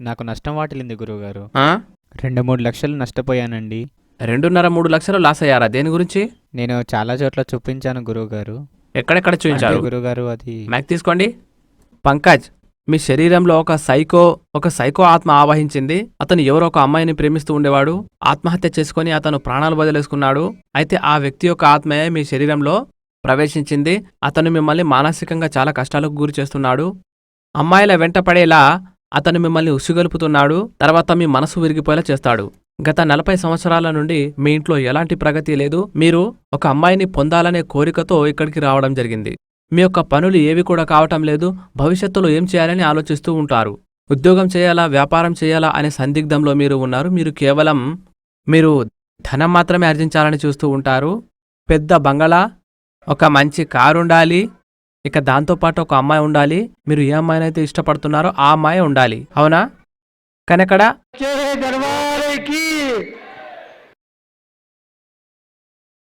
నాకు నష్టం వాటిల్లింది గురువుగారు. ఆ? రెండు మూడు లక్షలు నష్టపోయానండి. రెండున్నర మూడు లక్షలు లాస్ అయ్యారా? దేని గురించి? నేను చాలా చోట్ల చూపించాను గురువుగారు. ఎక్కడెక్కడ చూపించారు? అంటే గురువుగారు అది మ్యాక్ తీసుకోండి. పంకజ్ మీ శరీరంలో ఒక సైకో ఒక సైకో ఆత్మ ఆవహించింది. అతను ఎవరో ఒక అమ్మాయిని ప్రేమిస్తూ ఉండేవాడు. ఆత్మహత్య చేసుకొని అతను ప్రాణాలు వదిలేసుకున్నాడు. అయితే ఆ వ్యక్తి యొక్క ఆత్మయే మీ శరీరంలో ప్రవేశించింది. అతను మిమ్మల్ని మానసికంగా చాలా కష్టాలకు గురి చేస్తున్నాడు. అమ్మాయిల వెంట పడేలా అతను మిమ్మల్ని ఉసిగొలుపుతున్నాడు తర్వాత మీ మనసు విరిగిపోయేలా చేస్తాడు. గత నలభై సంవత్సరాల నుండి మీ ఇంట్లో ఎలాంటి ప్రగతి లేదు మీరు ఒక అమ్మాయిని పొందాలనే కోరికతో ఇక్కడికి రావడం జరిగింది. మీ యొక్క పనులు ఏవి కూడా కావటం లేదు భవిష్యత్తులో ఏం చేయాలని ఆలోచిస్తూ ఉంటారు. ఉద్యోగం చేయాలా వ్యాపారం చేయాలా అనే సందిగ్ధంలో మీరు ఉన్నారు మీరు కేవలం మీరు ధనం మాత్రమే ఆర్జించాలని చూస్తూ ఉంటారు. పెద్ద బంగళా ఒక మంచి కారు ఉండాలి ఇక దాంతోపాటు ఒక అమ్మాయి ఉండాలి. మీరు ఏ అమ్మాయినైతే ఇష్టపడుతున్నారో ఆ అమ్మాయి ఉండాలి. అవునా? కానీ